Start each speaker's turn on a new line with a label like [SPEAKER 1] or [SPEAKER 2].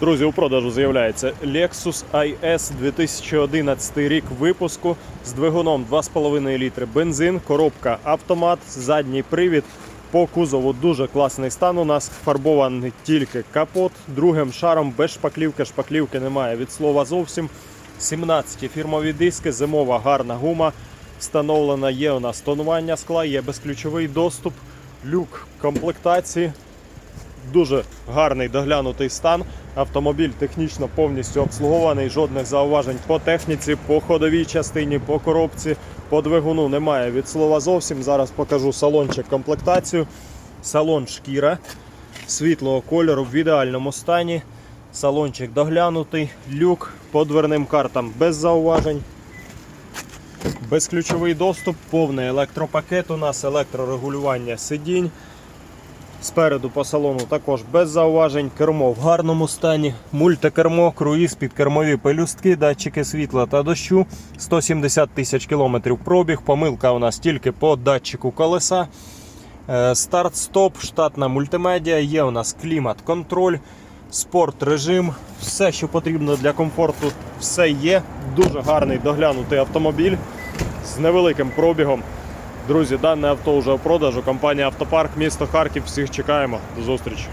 [SPEAKER 1] Друзі, у продажу з'являється Lexus IS 2011 рік випуску з двигуном 2,5 літри бензин, коробка автомат, задній привід. По кузову дуже класний стан. У нас фарбований тільки капот. Другим шаром без шпаклівки. Шпаклівки немає від слова зовсім. 17 фірмові диски, зимова гарна гума. Встановлена є у нас тонування скла, є безключовий доступ, люк комплектації. Дуже гарний доглянутий стан. Автомобіль технічно повністю обслугований, жодних зауважень по техніці, по ходовій частині, по коробці, по двигуну немає від слова зовсім. Зараз покажу салончик комплектацію. Салон шкіра світлого кольору в ідеальному стані. Салончик доглянутий, люк по дверним картам без зауважень. Безключовий доступ, повний електропакет у нас, електрорегулювання сидінь. Спереду по салону також без зауважень, кермо в гарному стані, мультикермо, круїз, підкермові пелюстки, датчики світла та дощу, 170 тисяч кілометрів пробіг, помилка у нас тільки по датчику колеса. Е, Старт-стоп, штатна мультимедіа, є у нас клімат-контроль, спорт режим, все, що потрібно для комфорту, все є. Дуже гарний доглянутий автомобіль з невеликим пробігом. Друзі, дане авто вже в продажу. Компанія Автопарк, місто Харків. Всіх чекаємо. До зустрічі.